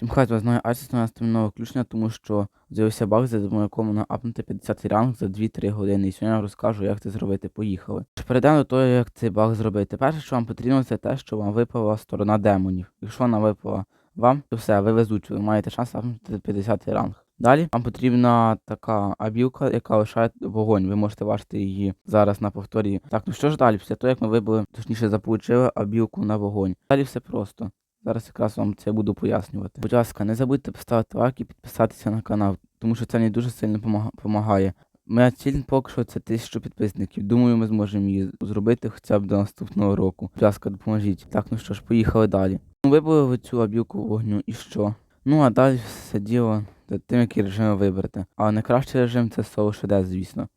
Всім хай вас знає Асіс на нове включення, тому що з'явився баг, за допомогою якого апнути 50 ранг за 2-3 години. І сьогодні я розкажу, як це зробити. Поїхали. Перейдемо до того, як цей баг зробити. Перше, що вам потрібно, це те, що вам випала сторона демонів. Якщо вона випала вам, то все, ви везучі, ви маєте шанс апнути 50 ранг. Далі вам потрібна така абілка, яка лишає вогонь. Ви можете бачити її зараз на повторі. Так, ну що ж далі? Після того, як ми вибили, точніше заполучили абілку на вогонь. Далі все просто. Зараз якраз вам це буду пояснювати. Будь ласка, не забудьте поставити лайк і підписатися на канал, тому що це мені дуже сильно допомагає. Моя ціль поки що це тисячу підписників. Думаю, ми зможемо її зробити хоча б до наступного року. Будь ласка, допоможіть. Так, ну що ж, поїхали далі. Ну, вибили ви цю абілку вогню і що? Ну а далі все діло за тим, який режим виберете. А найкращий режим це соло ШД, звісно.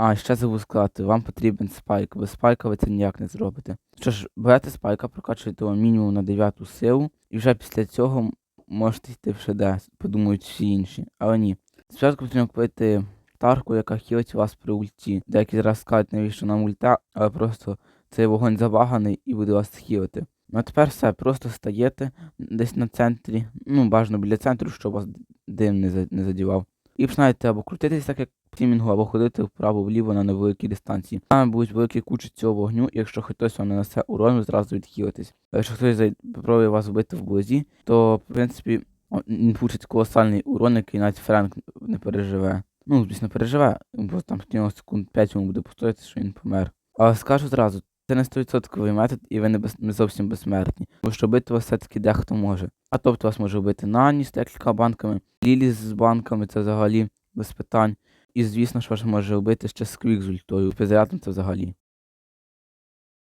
А ще забув сказати, вам потрібен спайк. Без спайка ви це ніяк не зробите. Що ж, берете спайка, прокачуєте його мінімум на 9 силу, і вже після цього можете йти в ШД, подумають всі інші. Але ні. Спочатку потрібно купити тарку, яка хілить вас при ульті. Деякі зараз скажуть, навіщо нам ульта, але просто цей вогонь забаганий і буде вас хілити. Ну а тепер все, просто стаєте десь на центрі, ну бажано біля центру, щоб вас дим не, задівав. І починаєте або крутитись так, як в тімінгу, або ходити вправо-вліво на невеликій дистанції. Саме будуть великі кучі цього вогню, і якщо хтось вам не несе урон, ви зразу відхилитесь. Якщо хтось попробує вас вбити вблизі, то в принципі він получить колосальний урон, який навіть Френк не переживе. Ну, звісно, переживе, бо там в нього секунд 5 йому буде постояти, що він помер. Але скажу зразу, це не 100% метод, і ви не, без, не зовсім безсмертні. Бо що бити вас все-таки дехто може. А тобто вас може вбити Нані з декілька банками, Лілі з банками, це взагалі без питань. І звісно ж може вбити ще сквік з ультою, пізрятом це взагалі.